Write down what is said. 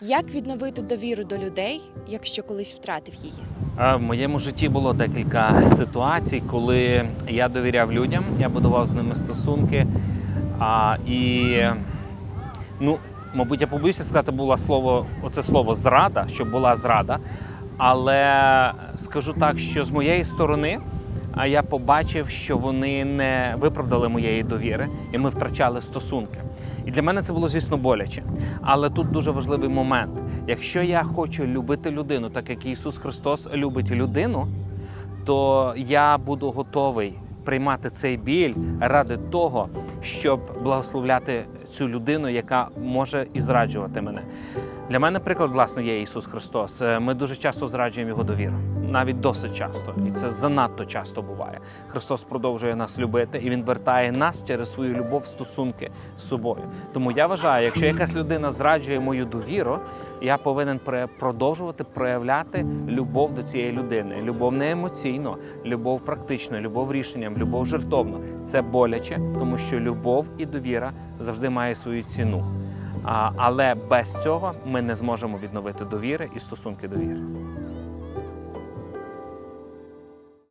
Як відновити довіру до людей, якщо колись втратив її? В моєму житті було декілька ситуацій, коли я довіряв людям, я будував з ними стосунки. А, і, ну, мабуть, я побоюся сказати, було слово, оце слово зрада, що була зрада. Але скажу так, що з моєї сторони а, я побачив, що вони не виправдали моєї довіри, і ми втрачали стосунки. І для мене це було, звісно, боляче. Але тут дуже важливий момент. Якщо я хочу любити людину, так як Ісус Христос любить людину, то я буду готовий приймати цей біль ради того, щоб благословляти цю людину, яка може і зраджувати мене. Для мене приклад, власне, є Ісус Христос. Е, Ми дуже часто зраджуємо Його довіру, навіть досить часто, і це занадто часто буває. Христос продовжує нас любити, і Він вертає нас через свою любов стосунки з собою. Тому я вважаю, якщо якась людина зраджує мою довіру, я повинен продовжувати проявляти любов до цієї людини. Любов не емоційно, любов практично, любов рішенням, любов жертовно. Це боляче, тому що любов і довіра завжди має свою ціну. Але без цього ми не зможемо відновити довіри і стосунки довіри.